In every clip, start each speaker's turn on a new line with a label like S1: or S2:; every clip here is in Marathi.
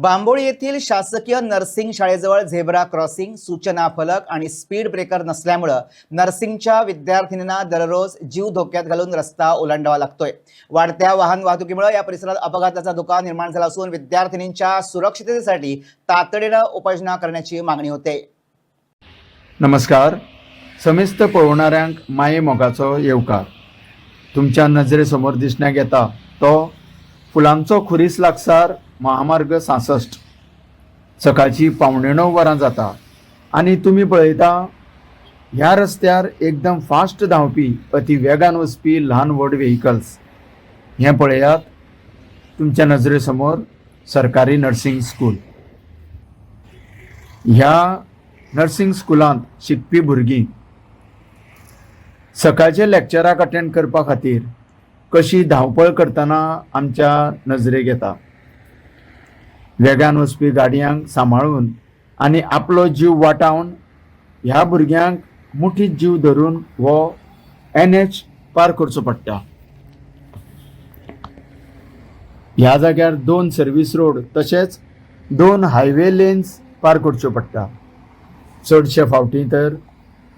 S1: बांबोळी येथील शासकीय नर्सिंग शाळेजवळ झेब्रा क्रॉसिंग सूचना फलक आणि स्पीड ब्रेकर नसल्यामुळं नर्सिंगच्या विद्यार्थिनींना दररोज जीव धोक्यात घालून रस्ता ओलांडावा लागतोय. वाढत्या वाहन वाहतुकीमुळे या परिसरात अपघाताचा धोका निर्माण झाला असून विद्यार्थिनींच्या सुरक्षिततेसाठी तातडीनं उपाययोजना करण्याची मागणी होते.
S2: नमस्कार. समिस्त पळवणाऱ्यांक माये मोगाचो येवकार. तुमच्या नजरेसमोर दिसण्याक येता तो फुलांचो खुरीस लागसार महामार्ग सासष्ट. सकाळची पावणे णव वरां जाता. आनी तुमी पळयता ह्या रस्त्यार एकदम फास्ट धांवपी अति वेगान वचपी ल्हान व्हड व्हेकल्स हें पळयात तुमच्या नजरेसमोर सरकारी नर्सिंग स्कूल. ह्या नर्सिंग स्कुलांत शिकपी भुरगीं. सकाळचे लॅक्चराक अटेंड करपा खातीर कशी धांवपळ करतना आमच्या नजरेक येता वेगान वचपी गाडयांक सांबाळून आनी आपलो जीव वाटावन ह्या भुरग्यांक मुठीत जीव धरून हो एन एच पार करचो पडटा. ह्या जाग्यार दोन सर्वीस रोड तशेंच दोन हायवे लेन्स पार करच्यो पडटा. चडशे फावटी तर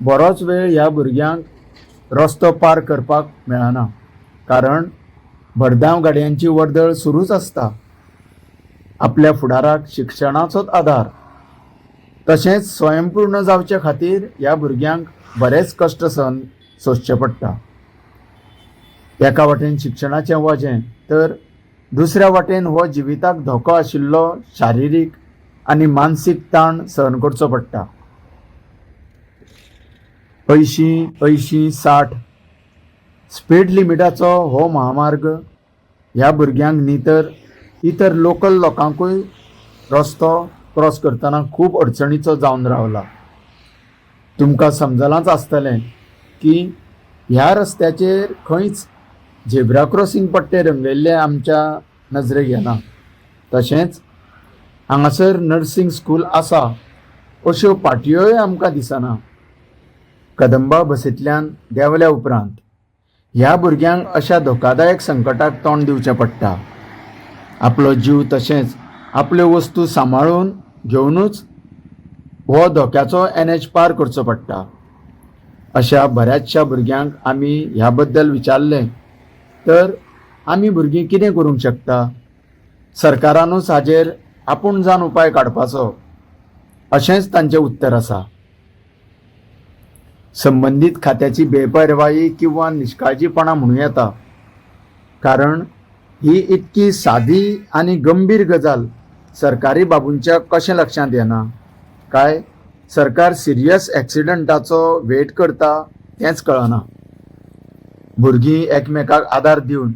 S2: बरोच वेळ ह्या भुरग्यांक रस्तो पार करपाक मेळना. कारण भरधांव गाडयांची वर्दळ सुरूच आसता. आपल्या फुडाराक शिक्षणाचोच आधार. तशेंच स्वयंपूर्ण जावचे खातीर ह्या भुरग्यांक बरेच कश्ट सहन सोंसचे पडटा. एका वाटेन शिक्षणाचें वजें तर दुसऱ्या वाटेन हो जिविताक धोको आशिल्लो शारिरीक आनी मानसीक ताण सहन करचो पडटा. अंयशीं अंयशीं साठ स्पीड लिमिटाचो हो महामार्ग ह्या भुरग्यांक न्ही तर इतर लोकल लोकांकूय रस्तो क्रॉस करतना खूब अडचणीचो जावन रावला तुमकां समजलांच आसतलें की ह्या रस्त्याचेर खंयच झेब्रा क्रॉसिंग पट्टे रंगयल्ले आमच्या नजरेक येना तशेंच हांगासर नर्सिंग स्कूल आसा अश्यो पाटयोय आमकां दिसना. कदंबा बसींतल्यान देंवल्या उपरांत. ह्या भुरग्यांक अशा धोकादायक संकटाक तोंड दिवचें पडटा. आपलो जीव तशेंच आपल्यो वस्तू सांबाळून घेवनूच हो धोक्याचो एन एच पार करचो पडटा. अशा बऱ्याचशा भुरग्यांक आमी ह्या बद्दल विचारलें. तर आमी भुरगीं कितें करूंक शकता? सरकारानूच हाजेर आपूण जावन उपाय काडपाचो. अशेंच तांचें उत्तर आसा. संबंदीत खात्याची बेपरवाई किंवा निश्काळजीपणां म्हणूं येता. कारण ही इतकी सादी आनी गंभीर गजाल सरकारी बाबूंच्या कशें लक्षांत येना काय? सरकार सिरियस एक्सिडंटाचो वेट करता तेंच कळना. भुरगीं एकमेकाक आदार दिवन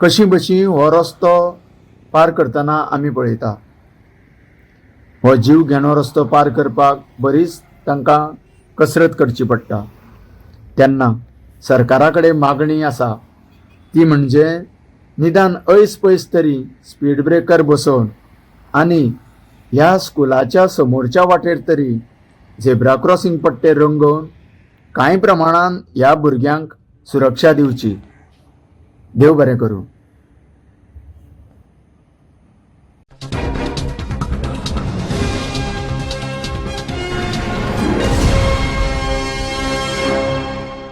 S2: कशी बशी हो रस्तो पार करतना आमी पळयता. हो जीव घेणो रस्तो पार करपाक बरीच तांकां कसरत करची पडटा. तेन्ना सरकारा कडेन मागणी आसा. ती म्हणजे निदान ऐस पयस तरी स्पीड ब्रेकर बसोवन आनी ह्या स्कुलाच्या समोरच्या वाटेर तरी झेब्रा क्रॉसिंग पट्टे रंगोवन कांय प्रमाणान ह्या भुरग्यांक सुरक्षा दिवची. देव बरें करूं.